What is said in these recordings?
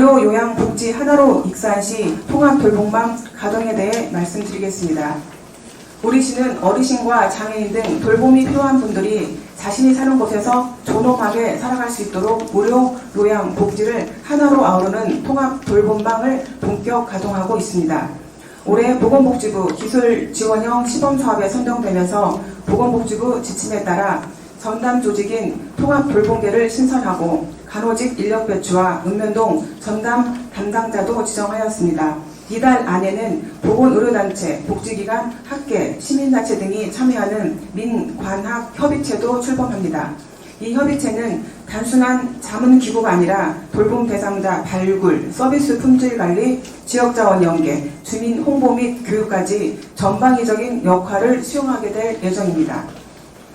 의료 요양복지 하나로 익산시 통합돌봄방 가동에 대해 말씀드리겠습니다. 우리 시는 어르신과 장애인 등 돌봄이 필요한 분들이 자신이 사는 곳에서 존엄하게 살아갈 수 있도록 무료 요양 복지를 하나로 아우르는 통합 돌봄방을 본격 가동하고 있습니다. 올해 보건복지부 기술 지원형 시범 사업에 선정되면서 보건복지부 지침에 따라 전담 조직인 통합 돌봄계를 신설하고 간호직 인력 배치와 읍면동 전담 담당자도 지정하였습니다. 이달 안에는 보건의료단체, 복지기관, 학계, 시민단체 등이 참여하는 민관학 협의체도 출범합니다. 이 협의체는 단순한 자문기구가 아니라 돌봄 대상자 발굴, 서비스 품질 관리, 지역자원 연계, 주민 홍보 및 교육까지 전방위적인 역할을 수행하게 될 예정입니다.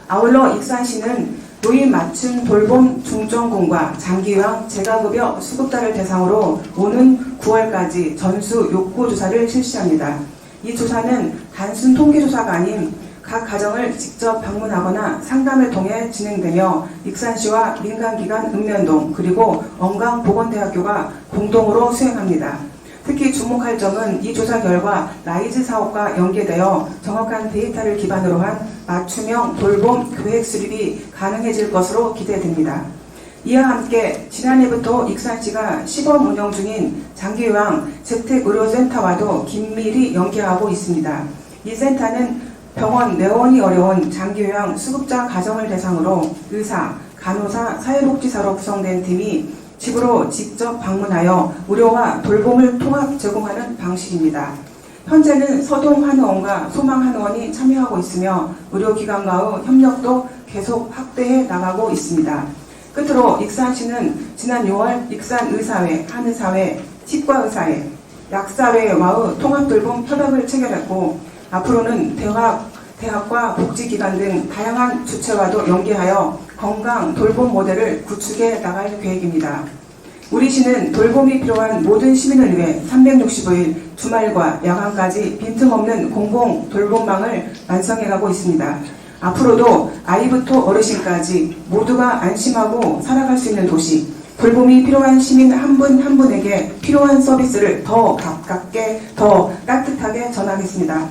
아울러 익산시는 노인 맞춤 돌봄 중점군과 장기요양 재가급여 수급자를 대상으로 오는 9월까지 전수 욕구 조사를 실시합니다. 이 조사는 단순 통계 조사가 아닌 각 가정을 직접 방문하거나 상담을 통해 진행되며 익산시와 민간기관 읍면동 그리고 언강보건대학교가 공동으로 수행합니다. 특히 주목할 점은 이 조사 결과 라이즈 사업과 연계되어 정확한 데이터를 기반으로 한 맞춤형 돌봄 계획 수립이 가능해질 것으로 기대됩니다. 이와 함께 지난해부터 익산시가 시범 운영 중인 장기요양 재택의료센터와도 긴밀히 연계하고 있습니다. 이 센터는 병원 내원이 어려운 장기요양 수급자 가정을 대상으로 의사, 간호사, 사회복지사로 구성된 팀이 집으로 직접 방문하여 의료와 돌봄을 통합 제공하는 방식입니다. 현재는 서동 한의원과 소망 한의원이 참여하고 있으며 의료기관과의 협력도 계속 확대해 나가고 있습니다. 끝으로 익산시는 지난 6월 익산의사회, 한의사회, 치과의사회, 약사회와의 통합돌봄 협약을 체결했고 앞으로는 대학, 대학과 복지기관 등 다양한 주체와도 연계하여 건강 돌봄 모델을 구축해 나갈 계획입니다. 우리 시는 돌봄이 필요한 모든 시민을 위해 365일 주말과 야간까지 빈틈없는 공공 돌봄망을 완성해가고 있습니다. 앞으로도 아이부터 어르신까지 모두가 안심하고 살아갈 수 있는 도시, 돌봄이 필요한 시민 한 분 한 분에게 필요한 서비스를 더 가깝게, 더 따뜻하게 전하겠습니다.